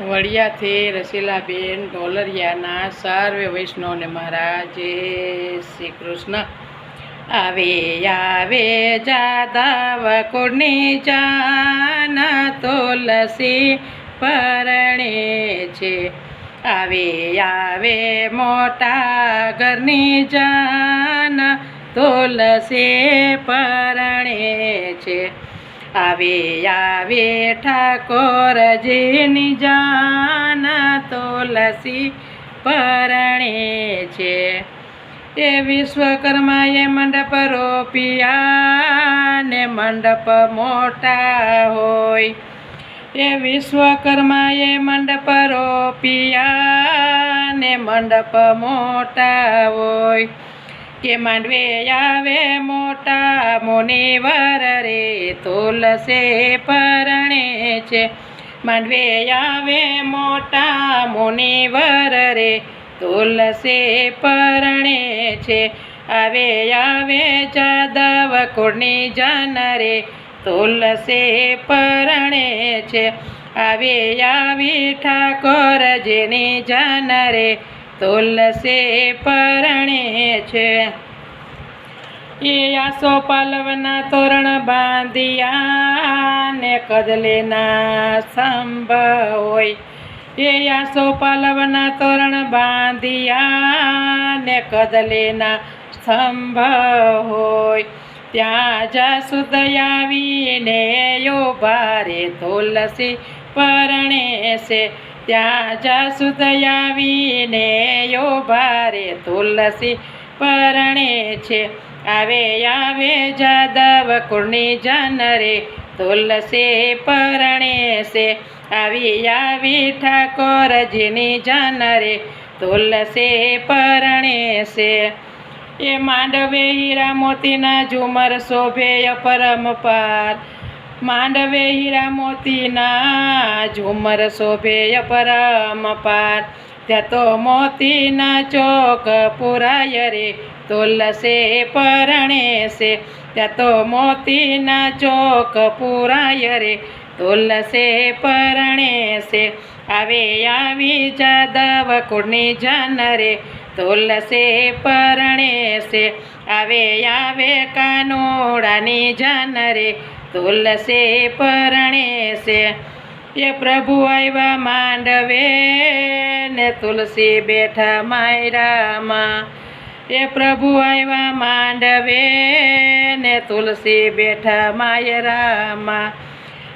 વડિયાથી રસીલાબેન ઢોલરિયાના સર્વે વૈષ્ણવને મારા જય શ્રી કૃષ્ણ. આવે આવે જાદવ કુળની જાન તુલસી પરણે છે. આવે આવે, મોટા ઘરની જાન તુલસી પરણે છે. આવે આવે ઠાકોરજીની જાન તુલસી પરણે છે. એ વિશ્વકર્માએ મંડપ રોપિયા ને મંડપ મોટા હોય. એ વિશ્વકર્માએ મંડપ રોપિયા ને મંડપ મોટા હોય. કે માંડવે આવે મોટા મુનિવર રે, તુલસે પરણે છે. માંડવે આવે મોટા મુનિવર રે, તુલસે પરણે છે. આવે આવે જાદવ કુળની જન રે, તુલસે પરણે છે. આવે આવી ઠાકોરજીની જન રે તુલસે પરણે છે. એ આસો પલવના તોરણ બાંધિયા ને કદલેના સંભ હોય. એ આસો પાલવના તોરણ બાંધિયા ને કદલેના સ્તંભ હોય. ત્યાં જાસુદ આવીને યો ભારે તુલસી પરણે છે. ત્યાં જાસુદ આવીને યો ભારે તુલસી પરણે છે. આવે આવે જાદવ કુળની જન રે તુલસી પરણે છે. આવી આવી ઠાકોરજીની જન રે તુલસી પરણે છે. એ માંડવે હીરા મોતીના ઝુમર શોભે પરમ પાર. માંડવે હીરા મોતીના ઝુમર શોભે પરમ પાર. ત્યાં તો મોતીના ચોક પુરાય રે, તુલસે પરણે છે ત્યાં તો મોતીના ચોક પુરાય રે, તુલસે પરણે છે આવે આવી જાદવ કુળની જન રે, તુલસે પરણે છે આવે આવે કાનોડાની જાન રે તુલસે પરણે છે એ પ્રભુ આવ્યા માંડવે ને તુલસી બેઠા માયરામાં. એ પ્રભુ આવ્યા માંડવે ને તુલસી બેઠા માયરામાં.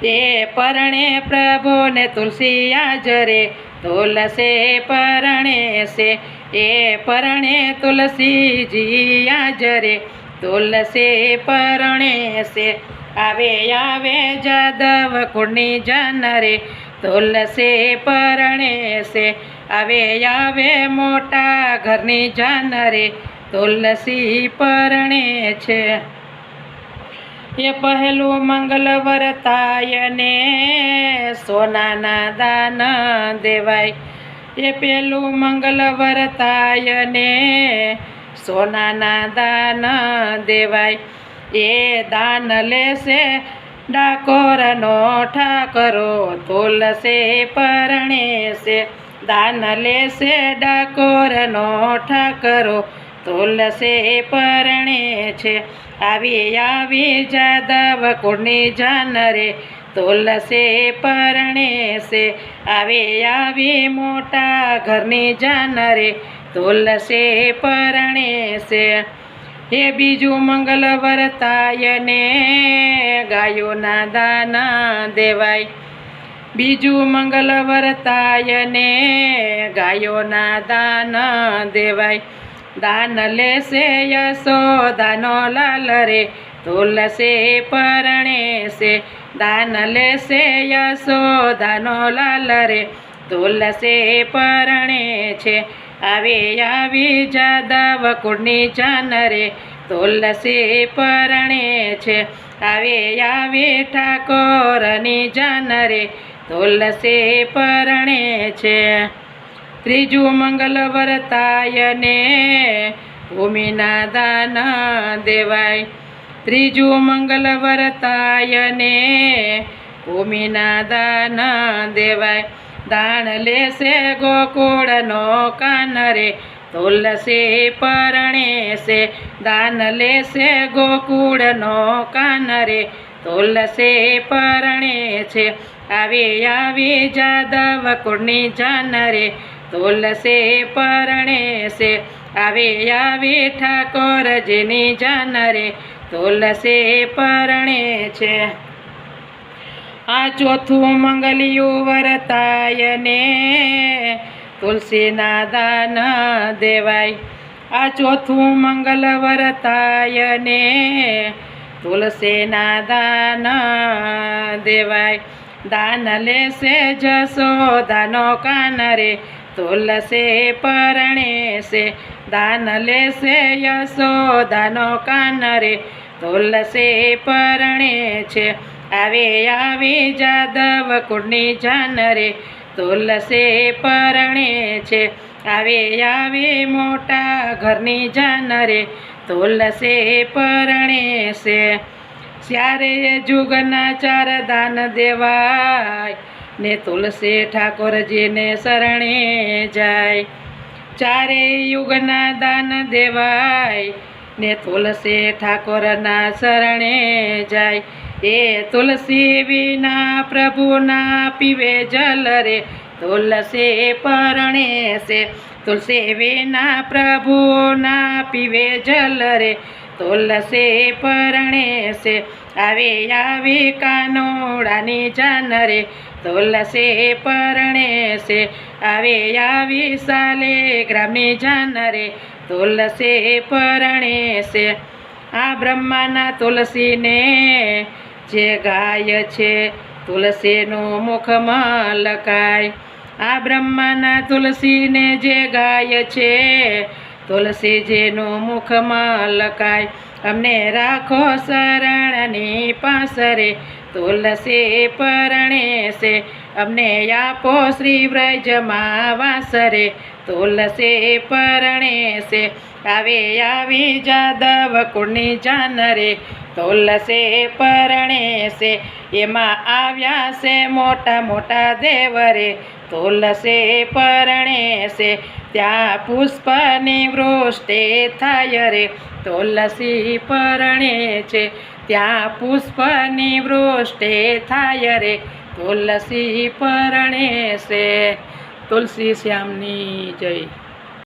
એ પરણે પ્રભુ ને તુલસી આજરે તુલસે પરણે છે એ પરણે તુલસીજી આજરે તુલસે પરણે છે આવે આવે જાદવ કુળની જનરે, તુલસે પરણે છે આવે આવે મોટા ઘરની જનરે, તુલસી પરણે છે એ પહેલું મંગલ વરતાય ને સોનાના દાન દેવાય. એ પહેલું મંગલ વરતાય ને સોનાના દાન દેવાય. એ દાન લેશે. ડાકોરનો ઠાકરો તુલસે પરણેશે. દાન લેશે ડાકોરનો ઠાકરો તુલસે પરણે છે આવી આવી જાદવ કુળની જાન રે તુલસે પરણે છે આવી આવી મોટા ઘરની જાન રે તુલસે પરણે છે એ બીજું મંગલ વરતાય ને ગાયોના દાના દેવાય. બીજું મંગલ વરતાય ને ગાયોના દાના દેવાય. દાન લેશે યશોદાનો લાલ રે, તુલસે પરણે છે દાન લેશે યશોદાનો લાલ રે, તુલસે પરણે છે આવે આવી જાદવ કુળની જાનરે, તુલસી પરણે છે. આવે આવી ઠાકોરની જાનરે, તુલસી પરણે છે. ત્રીજું મંગલ વર્તાયને ભૂમિના દાન દેવાય. ત્રીજું મંગલ વર્તાયને ભૂમિના દાન દેવાય. દાણ લેશે ગોકુળનો કાન રે તુલસી પરણેશે. દાન લેશે ગોકુળનો કાન રે તુલસી પરણે છે આવી આવી જાદવ કુળની જાન રે તુલસી પરણે છે આવી આવી ઠાકોરજીની જાન રે તુલસી પરણે છે આ ચોથું મંગલિયું વરતાય ને તુલસીના દાન દેવાય આ ચોથું મંગલ વરતાય ને તુલસીના દાન દેવાય દાન લેશે જશોદાનો કાન રે તુલસી પરણે છે દાન લેશે યશોદાનો કાન રે તુલસી પરણે છે આવે, આવી જાદવ કુળની જાન રે તુલસે પરણે છે. આવે, આવી મોટા ઘરની જાન રે તુલસે પરણે છે. ત્યારે જુગના ચાર દાન દેવાય, ને તુલસી ઠાકોરજીને શરણે જાય. ચારે યુગના દાન દેવાય, ને તુલસી ઠાકોરના શરણે જાય. એ તુલસી વિના પ્રભુના પીવે જલ રે. તુલસી પરણે છે. તુલસી વિના પ્રભુના પીવે જલ રે. તુલસી પરણે છે. આવે આવી કાનોડાની જાન રે. તુલસી પરણે છે. આવે આવી સાલે ગ્રામની જાન રે. તુલસી પરણે છે. આ બ્રહ્માના તુલસીને જે ગાય છે, તુલસીનું મુખમાં લખાય. આ બ્રહ્માના તુલસીને જે ગાય છે, તુલસી જેનો મુખમાં લખાય. અમને રાખો શરણની પાસરે તુલસી પરણે છે અમને આપો શ્રી વ્રજમાં વાસરે, તુલસી પરણે છે આવે આવી જાદવ કુળની જાન રે તુલસી પરણે છે એમાં આવ્યા છે મોટા મોટા દેવરે. તુલસી પરણે છે ત્યાં પુષ્પની વૃષ્ટિ થાય રે. તુલસી પરણે છે ત્યાં પુષ્પની વૃષ્ટિ થાય રે. તુલસી પરણે છે તુલસી શ્યામની જય.